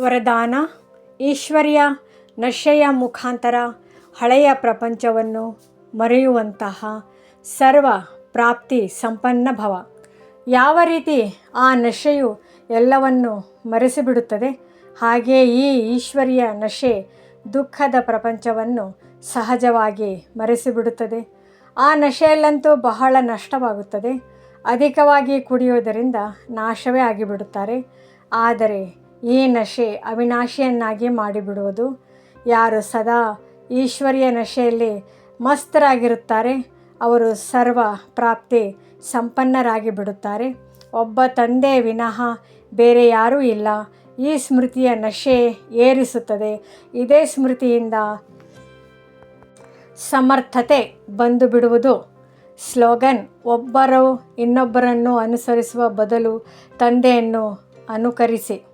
ವರದಾನ, ಈಶ್ವರ್ಯ, ನಶೆಯ ಮುಖಾಂತರ ಹಳೆಯ ಪ್ರಪಂಚವನ್ನು ಮರೆಯುವಂತಹ ಸರ್ವ ಪ್ರಾಪ್ತಿ ಸಂಪನ್ನ ಭವ. ಯಾವ ರೀತಿ ಆ ನಶೆಯು ಎಲ್ಲವನ್ನು ಮರೆಸಿಬಿಡುತ್ತದೆ, ಹಾಗೆ ಈ ಈಶ್ವರ್ಯ ನಶೆ ದುಃಖದ ಪ್ರಪಂಚವನ್ನು ಸಹಜವಾಗಿ ಮರೆಸಿಬಿಡುತ್ತದೆ. ಆ ನಶೆಯಲ್ಲಂತೂ ಬಹಳ ನಷ್ಟವಾಗುತ್ತದೆ. ಅಧಿಕವಾಗಿ ಕುಡಿಯುವುದರಿಂದ ನಾಶವೇ ಆಗಿಬಿಡುತ್ತಾರೆ. ಆದರೆ ಈ ನಶೆ ಅವಿನಾಶಿಯನ್ನಾಗಿ ಮಾಡಿಬಿಡುವುದು. ಯಾರು ಸದಾ ಈಶ್ವರಿಯ ನಶೆಯಲ್ಲಿ ಮಸ್ತರಾಗಿರುತ್ತಾರೆ, ಅವರು ಸರ್ವ ಪ್ರಾಪ್ತಿ ಸಂಪನ್ನರಾಗಿ ಬಿಡುತ್ತಾರೆ ಒಬ್ಬ ತಂದೆ ವಿನಃ ಬೇರೆ ಯಾರೂ ಇಲ್ಲ. ಈ ಸ್ಮೃತಿಯ ನಶೆ ಏರಿಸುತ್ತದೆ. ಇದೇ ಸ್ಮೃತಿಯಿಂದ ಸಮರ್ಥತೆ ಬಂದು ಬಿಡುವುದು ಸ್ಲೋಗನ್, ಒಬ್ಬರು ಇನ್ನೊಬ್ಬರನ್ನು ಅನುಸರಿಸುವ ಬದಲು ತಂದೆಯನ್ನು ಅನುಕರಿಸಿ.